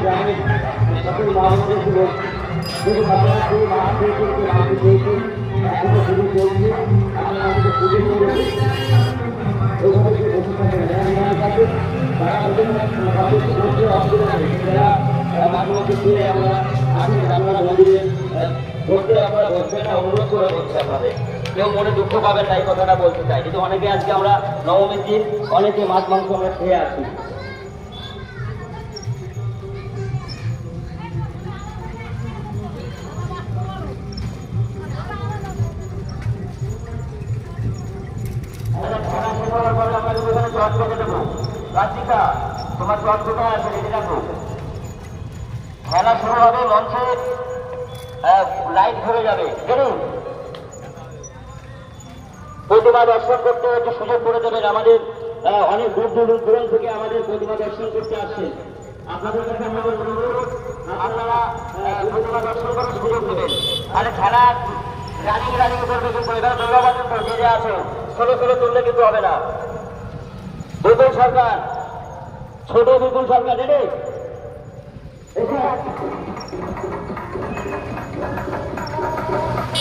গ্রামে এবং আমরা আমাদের মন্দিরে বলতে আমরা বলছেন না, অনুরোধ করে বলছি আপনাদের। কেউ মনে দুঃখ পাবেন না কথাটা বলতে চাই কিন্তু অনেকে আজকে আমরা নবমীর দিন, অনেকে মাছ মাংস আমরা খেয়ে আসি। তোমার চট কোথায় আছে? খেলা শুরু হবে মঞ্চে লাইট ধরে যাবে। চলুন প্রতিমা দর্শন করতে একটু সুযোগ করে দেবেন আমাদের অনেক দূর দূর দূরান্ত থেকে আমাদের প্রতিমা দর্শন করতে আসছেন। আপনাদের কাছে আমাদের অনুরোধ আপনারা প্রতিমা দর্শন করার সুযোগ দেবেন। আর খেলা রানিং রানিং করবে কিন্তু দুর্গাবাদন তো যে আছে। ষোলো ষোলো তুললে কিন্তু হবে না। বিপুল সরকার, ছোট বিপুল সরকার, রেডি?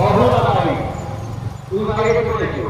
সফলতা পাবি তুই আগে চলেছিস